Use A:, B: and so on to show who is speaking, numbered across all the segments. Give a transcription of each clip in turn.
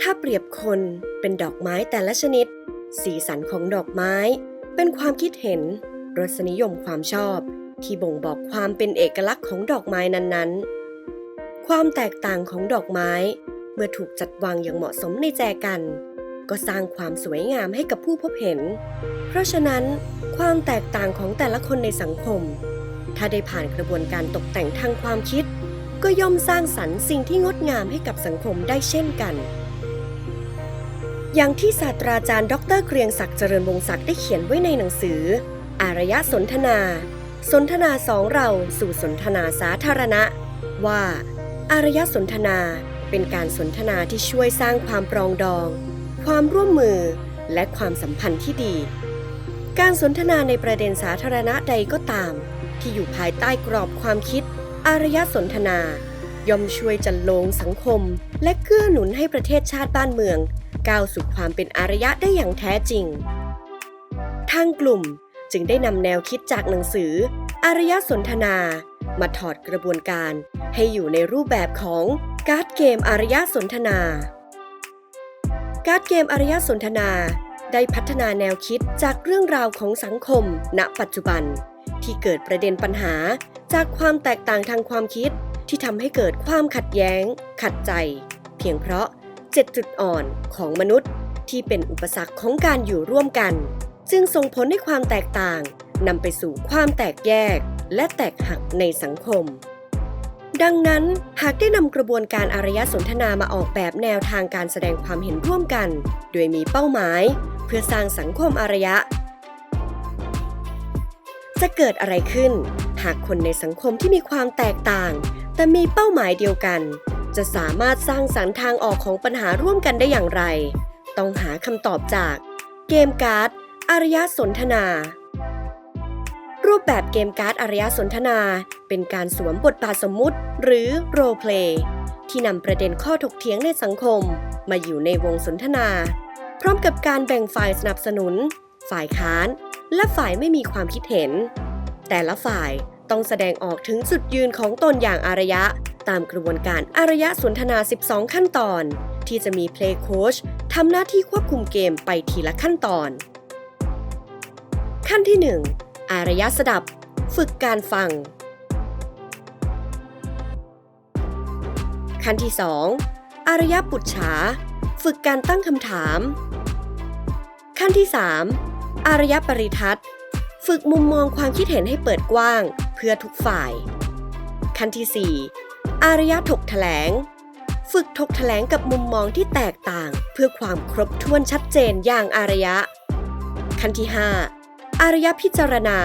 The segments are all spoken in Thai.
A: ถ้าเปรียบคนเป็นดอกไม้แต่ละชนิด สีสันของดอกไม้ เป็นความคิดเห็น รสนิยมความชอบ ที่บ่งบอกความเป็นเอกลักษณ์ของดอกไม้นั้นๆ ความแตกต่างของดอกไม้ เมื่อถูกจัดวางอย่างเหมาะสมในแจกัน ก็สร้างความสวยงามให้กับผู้พบเห็น เพราะฉะนั้น ความแตกต่างของแต่ละคนในสังคม ถ้าได้ผ่านกระบวนการตกแต่งทางความคิด ก็ย่อมสร้างสรรค์สิ่งที่งดงามให้กับสังคมได้เช่นกัน อย่างที่ศาสตราจารย์ ดรเกรียงศักดิ์เจริญวงศักดิ์ได้เขียนไว้ในหนังสือ อารยสนทนา สนทนาสองเราสู่สนทนาสาธารณะ ว่า อารยสนทนาเป็นการสนทนาที่ช่วยสร้างความปรองดอง ความร่วมมือและความสัมพันธ์ที่ดี การสนทนาในประเด็นสาธารณะใดก็ตาม ที่อยู่ภายใต้กรอบความคิด อารยสนทนา ย่อมช่วยจันโลงสังคม และเกื้อหนุนให้ประเทศชาติบ้านเมือง ก้าวสู่ความเป็นอารยะได้อย่างแท้จริง ทางกลุ่มจึงได้นำแนวคิดจากหนังสือ อารยะสนทนา มาถอดกระบวนการให้อยู่ในรูปแบบของการ์ดเกมอารยะสนทนา การ์ดเกมอารยะสนทนา ได้พัฒนาแนวคิดจากเรื่องราวของสังคม ณ ปัจจุบัน ที่เกิดประเด็นปัญหาจากความแตกต่างทางความคิดที่ทำให้เกิดความขัดแย้ง ขัดใจ เพียงเพราะ 7 จุดอ่อนของมนุษย์ที่เป็นอุปสรรคของการอยู่ร่วมกันจึงส่งผลให้ความแตกต่างนำไปสู่ความแตกแยกและแตกหักในสังคม ดังนั้นหากได้นำกระบวนการอารยสนทนามาออกแบบแนวทางการแสดงความเห็นร่วมกัน โดยมีเป้าหมาย เพื่อสร้างสังคมอารยะ จะเกิดอะไรขึ้น หากคนในสังคมที่มีความแตกต่าง แต่มีเป้าหมายเดียวกัน จะสามารถสร้างสรรค์ทางออกของปัญหาร่วมกันได้อย่างไร ต้องหาคำตอบจาก เกมการ์ดอารยสนทนา รูปแบบเกมการ์ดอารยสนทนา เป็นการสวมบทบาทสมมุติ หรือโรเพลย์ที่นำประเด็นข้อถกเถียงในสังคม มาอยู่ในวงสนทนา พร้อมกับการแบ่งฝ่ายสนับสนุน ฝ่ายค้าน และฝ่ายไม่มีความคิดเห็น แต่ละฝ่ายต้องแสดงออกถึงจุดยืนของตนอย่างอารยะ ตามกระบวนการอารยะสนทนา 12 ขั้นตอน ที่จะมีเพลย์โค้ชทำหน้าที่ควบคุมเกมไปทีละขั้นตอน ขั้นที่ 1 อารยะสดับ ฝึกการฟัง ขั้นที่ 2 อารยะปุจฉา ฝึกการตั้งคำถาม ขั้นที่ 3 อารยะปริทัศน์ฝึกมุมมองความคิดเห็นให้เปิดกว้าง เพื่อทุกฝ่าย ขั้นที่4 อารยะถกแถลง ฝึกถกแถลงกับมุมมองที่แตกต่าง เพื่อความครบถ้วนชัดเจนอย่างอารยะ ขั้นที่ 5 อารยะพิจารณา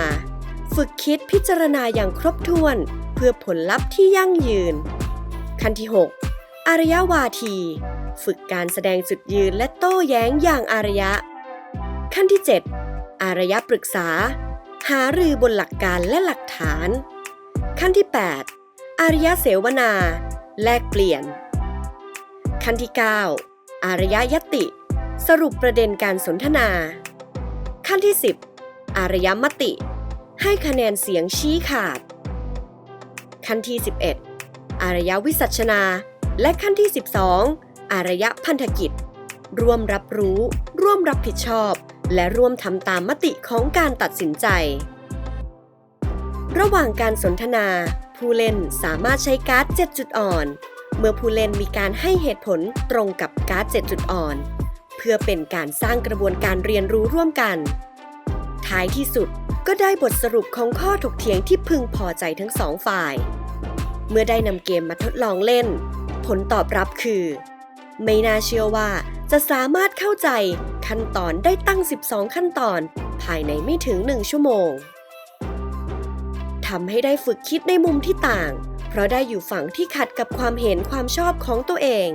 A: ฝึกคิดพิจารณาอย่างครบถ้วน เพื่อผลลัพธ์ที่ยั่งยืน ขั้นที่ 6 อารยะวาที ฝึกการแสดงจุดยืนและโต้แย้งอย่างอารยะ ขั้นที่ 7 อารยะปรึกษา หารือบนหลักการและหลักฐาน ขั้นที่ 8 อารยะเสวนา แลกเปลี่ยน ขั้นที่ 9 อารยะยติ สรุปประเด็นการสนทนา ขั้นที่ 10 อารยมติ ให้คะแนนเสียงชี้ขาด ขั้นที่ 11 อารยวิสัชนา และขั้นที่ 12 อารยพันธกิจ ร่วมรับรู้ ร่วมรับผิดชอบ และร่วมทำตามมติของการตัดสินใจ ระหว่างการสนทนา ผู้เล่นสามารถใช้การ์ด 7 จุดอ่อน เมื่อผู้เล่นมีการให้เหตุผลตรงกับการ์ด 7 จุดอ่อน เพื่อเป็นการสร้างกระบวนการเรียนรู้ร่วมกัน ท้ายที่สุดก็ได้บทสรุปของข้อถกเถียงที่พึงพอใจทั้งสองฝ่าย เมื่อได้นำเกมมาทดลองเล่น ผลตอบรับคือ ไม่น่าเชื่อว่าจะสามารถเข้าใจขั้นตอนได้ตั้ง 12 ขั้นตอน ภายในไม่ถึง 1 ชั่วโมงำให้ได้ฝึกคิดในมุมที่ต่าง เพราะได้อยู่ฝั่งที่ขัดกับความเห็นความชอบของตัวเอง